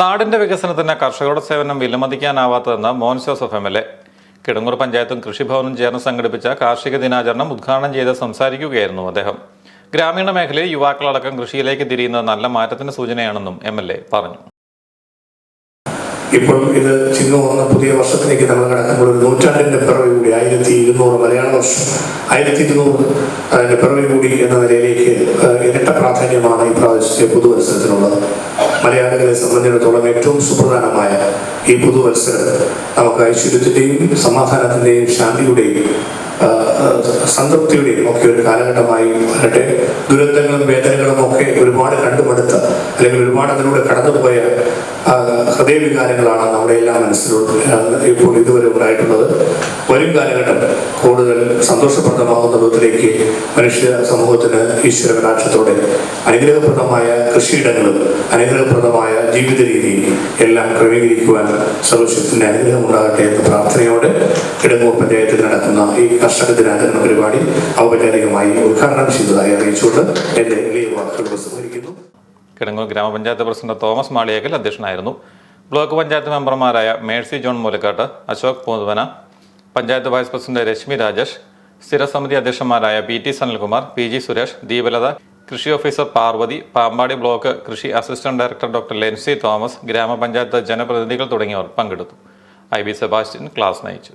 നാടിന്റെ വികസനത്തിന് കർഷകരുടെ സേവനം വിലമതിക്കാനാവാത്തതെന്ന് Mohan Joseph M L A. Kidangoor പഞ്ചായത്തും കൃഷിഭവനും ചേർന്ന് സംഘടിപ്പിച്ച കാർഷിക ദിനാചരണം ഉദ്ഘാടനം ചെയ്ത് സംസാരിക്കുകയായിരുന്നു അദ്ദേഹം. ഗ്രാമീണ മേഖലയിൽ യുവാക്കളടക്കം കൃഷിയിലേക്ക് തിരിയുന്നത് നല്ല മാറ്റത്തിന് സൂചനയാണെന്നും എം എൽ എ പറഞ്ഞു. ഇപ്പോൾ ഇത് ചിങ്ങം വന്ന പുതിയ വർഷത്തിലേക്ക് നമ്മൾ കടക്കുമ്പോൾ ഒരു നൂറ്റാണ്ടിന്റെ പിറവി കൂടി ആയിരത്തി ഇരുന്നൂറ് മലയാള വർഷം ആയിരത്തി ഇരുന്നൂറ് അതിന്റെ പിറവി കൂടി എന്ന നിലയിലേക്ക് ഇരട്ട പ്രാധാന്യമാണ് ഈ പ്രാദേശിക പുതുവത്സരത്തിനുള്ളത്. മലയാളികളെ സംബന്ധിച്ചിടത്തോളം ഏറ്റവും സുപ്രധാനമായ ഈ പുതുവത്സരം നമുക്ക് ഐശ്വര്യത്തിന്റെയും സമാധാനത്തിന്റെയും ശാന്തിയുടെയും സംതൃപ്തിയുടെയും ഒക്കെ ഒരു കാലഘട്ടമായി വരട്ടെ. ദുരന്തങ്ങളും വേദനകളും ഒക്കെ ഒരുപാട് കണ്ടുമടുത്ത അല്ലെങ്കിൽ ഒരുപാട് അതിലൂടെ കടന്നുപോയ ഹൃദയവികാരങ്ങളാണ് നമ്മുടെ എല്ലാ മനസ്സിലും ആ, ഇപ്പോൾ ഇതുവരെ ഉണ്ടായിട്ടുള്ളത്. വരും കാലഘട്ടം കൂടുതൽ സന്തോഷപ്രദമാകുന്ന വിധത്തിലേക്ക് മനുഷ്യ സമൂഹത്തിന് ഈശ്വര കടാക്ഷത്തോടെ അനുഗ്രഹപ്രദമായ കൃഷിയിടങ്ങളും അനുഗ്രഹപ്രദമായ ജീവിത രീതി എല്ലാം ക്രമീകരിക്കുവാൻ സർവശക്തിന്റെ അനുഗ്രഹം ഉണ്ടാകട്ടെ എന്ന പ്രാർത്ഥനയോടെ കിടങ്ങൂർ പഞ്ചായത്തിൽ നടക്കുന്ന ഈ കർഷക ദിനാചരണ പരിപാടി ഔപചാരികമായി ഉദ്ഘാടനം ചെയ്തതായി അറിയിച്ചുകൊണ്ട് എന്റെ എളിയ വാക്കുകൾ പ്രസംഗിക്കുന്നു. കിടങ്ങൂർ ഗ്രാമപഞ്ചായത്ത് പ്രസിഡന്റ് തോമസ് മാളിയേക്കൽ അധ്യക്ഷനായിരുന്നു. ബ്ലോക്ക് പഞ്ചായത്ത് മെമ്പർമാരായ Mercy John Moolakkattu Ashok Poothuvana panchayat vice president Reshmi Rajesh സ്ഥിരസമിതി അധ്യക്ഷന്മാരായ P T Sanilkumar P G Suresh Deepalatha കൃഷി ഓഫീസർ പാർവതി പാമ്പാടി ബ്ലോക്ക് കൃഷി assistant director doctor Lency Thomas ഗ്രാമപഞ്ചായത്ത് ജനപ്രതിനിധികൾ തുടങ്ങിയവർ പങ്കെടുത്തു. ഐ ബി സെബാസ്റ്റ്യൻ ക്ലാസ് നയിച്ചു.